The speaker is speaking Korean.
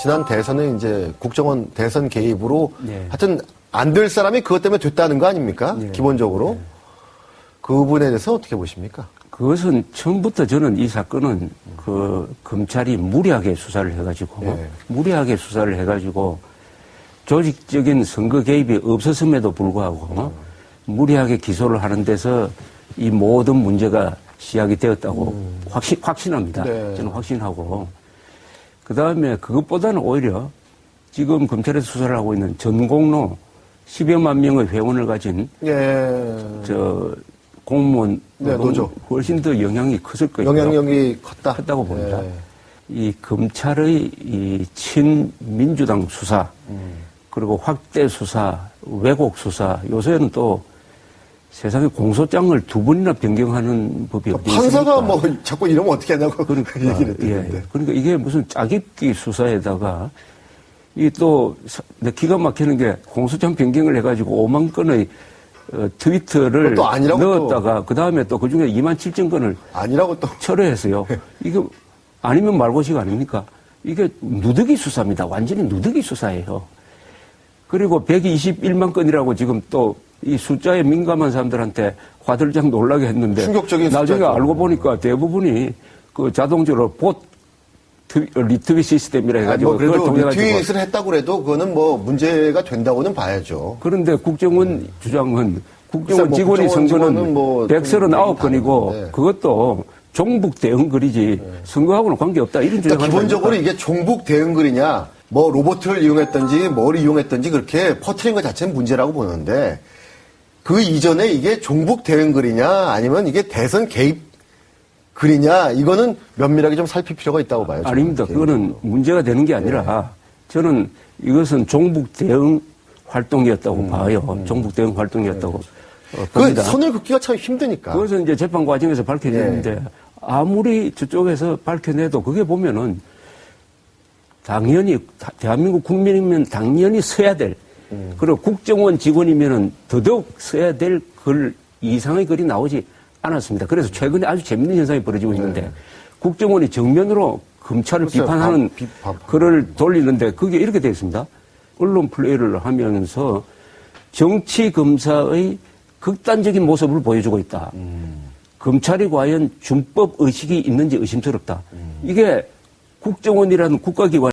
지난 대선에 이제 국정원 대선 개입으로 네. 하여튼 안 될 사람이 그것 때문에 됐다는 거 아닙니까? 네. 기본적으로. 그 부분에 대해서 어떻게 보십니까? 그것은 처음부터 저는 이 사건은 그 검찰이 무리하게 수사를 해가지고 네. 무리하게 수사를 해가지고 조직적인 선거 개입이 없었음에도 불구하고 무리하게 기소를 하는 데서 이 모든 문제가 시작이 되었다고 확신, 확신합니다. 네. 저는 확신하고 그 다음에 그것보다는 오히려 지금 검찰에서 수사를 하고 있는 전공로 10여만 명의 회원을 가진 예. 저 공무원 네, 노동 노조. 훨씬 더 영향이 컸을 거예요. 영향력이 컸다. 컸다고 봅니다. 예. 이 검찰의 이 친민주당 수사 그리고 확대 수사, 왜곡 수사 요새는 또 세상에 공소장을 두 번이나 변경하는 법이 어디 판사가 있습니까? 뭐 자꾸 이러면 어떻게 하냐고 그러니까, 얘기를 예, 했는데. 그러니까 이게 무슨 짜깁기 수사에다가 이또 기가 막히는 게 공소장 변경을 해가지고 5만 건의 어, 트위터를. 넣었다가 그 다음에 또 그 중에 2만 7천 건을 아니라고 또. 철회했어요. 이게 아니면 말고식 아닙니까? 이게 누더기 수사입니다. 완전히 누더기 수사예요. 그리고 121만 건이라고 지금 또 이 숫자에 민감한 사람들한테 화들짝 놀라게 했는데 충격적인 나중에 숫자죠. 알고 보니까 대부분이 그 자동적으로 봇 트- 리트윗 시스템이라 해가지고 뭐 그걸 그래도 통해 가지고 트윗을 했다고 그래도 그거는 뭐 문제가 된다고는 봐야죠. 그런데 국정원 주장은 글쎄, 국정원 뭐 직원이 선거는 뭐 139건이고 다른데. 그것도 종북 대응글이지 선거하고는 관계없다 이런 주장을 그러니까 기본적으로 이게 종북 대응글이냐, 뭐 로봇을 이용했던지 뭘 이용했던지 그렇게 퍼트린 것 자체는 문제라고 보는데 그 이전에 이게 종북 대응 글이냐 아니면 이게 대선 개입 글이냐 이거는 면밀하게 좀 살필 필요가 있다고 봐요. 아닙니다. 그거는. 문제가 되는 게 아니라 네. 저는 이것은 종북 대응 활동이었다고 음, 봐요. 종북 대응 활동이었다고 어, 그. 선을 긋기가 참 힘드니까. 그것은 이제 재판 과정에서 밝혀지는데 예. 아무리 저쪽에서 밝혀내도 그게 보면은 당연히 다- 대한민국 국민이면 당연히 써야 될 음. 그리고 국정원 직원이면은 더더욱 써야 될 글 이상의 글이 나오지 않았습니다. 그래서 최근에 아주 재밌는 현상이 벌어지고 있는데 국정원이 정면으로 검찰을 네. 비판하는 밥, 비- 밥. 글을 돌리는데 그게 이렇게 되어 있습니다. 언론 플레이를 하면서 정치 검사의 극단적인 모습을 보여주고 있다. 검찰이 과연 준법 의식이 있는지 의심스럽다. 이게 국정원이라는 국가기관